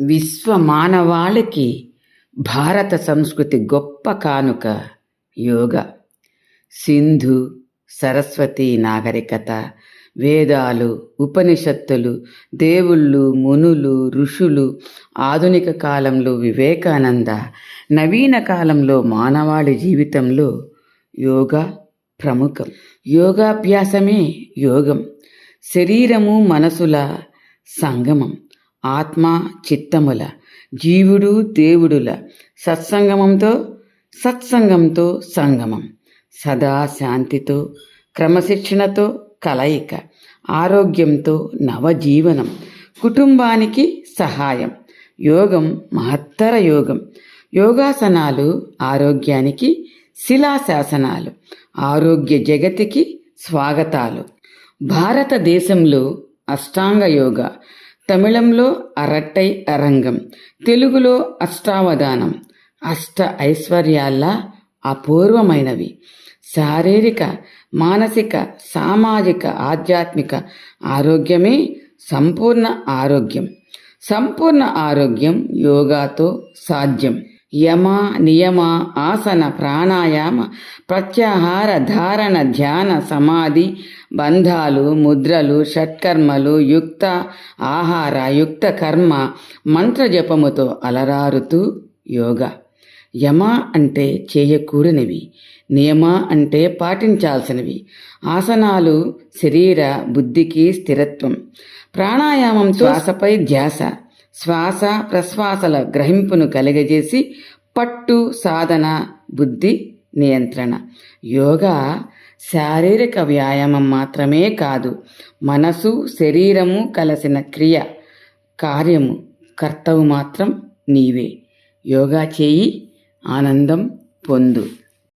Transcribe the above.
విశ్వ మానవాళికి భారత సంస్కృతి గొప్ప కానుక యోగ. సింధు సరస్వతి నాగరికత వేదాలు ఉపనిషత్తులు దేవుళ్ళు మునులు ఋషులు ఆధునిక కాలంలో వివేకానంద నవీన కాలంలో మానవాళి జీవితంలో యోగా ప్రముఖం. యోగాభ్యాసమే యోగం. శరీరము మనసుల సంగమం. ఆత్మ చిత్తముల జీవుడు దేవుడుల సత్సంగమంతో సత్సంగంతో సంగమం. సదా శాంతితో క్రమశిక్షణతో కలయిక ఆరోగ్యంతో నవజీవనం కుటుంబానికి సహాయం యోగం మహత్తర యోగం యోగాసనాలు ఆరోగ్యానికి శిలాశాసనాలు ఆరోగ్య జగతికి స్వాగతాలు. భారతదేశంలో అష్టాంగ యోగా తమిళంలో అరట్టై అరంగం తెలుగులో అష్టావధానం అష్ట ఐశ్వర్యాల్లా అపూర్వమైనవి. శారీరక మానసిక సామాజిక ఆధ్యాత్మిక ఆరోగ్యమే సంపూర్ణ ఆరోగ్యం. సంపూర్ణ ఆరోగ్యం యోగాతో సాధ్యం. యమ నియమ ఆసన ప్రాణాయామ ప్రత్యాహార ధారణ ధ్యాన సమాధి బంధాలు ముద్రలు షట్కర్మలు యుక్త ఆహార యుక్త కర్మ మంత్రజపముతో అలరారుతూ యోగా. యమ అంటే చేయకూడనివి. నియమ అంటే పాటించాల్సినవి. ఆసనాలు శరీర బుద్ధికి స్థిరత్వం. ప్రాణాయామం శ్వాసపై ధ్యాస. శ్వాస ప్రశ్వాసల గ్రహింపును కలిగజేసి పట్టు సాధన బుద్ధి నియంత్రణ. యోగా శారీరక వ్యాయామం మాత్రమే కాదు మనసు శరీరము కలిసిన క్రియ కార్యము కర్తవు మాత్రం నీవే. యోగా చేయి ఆనందం పొందు.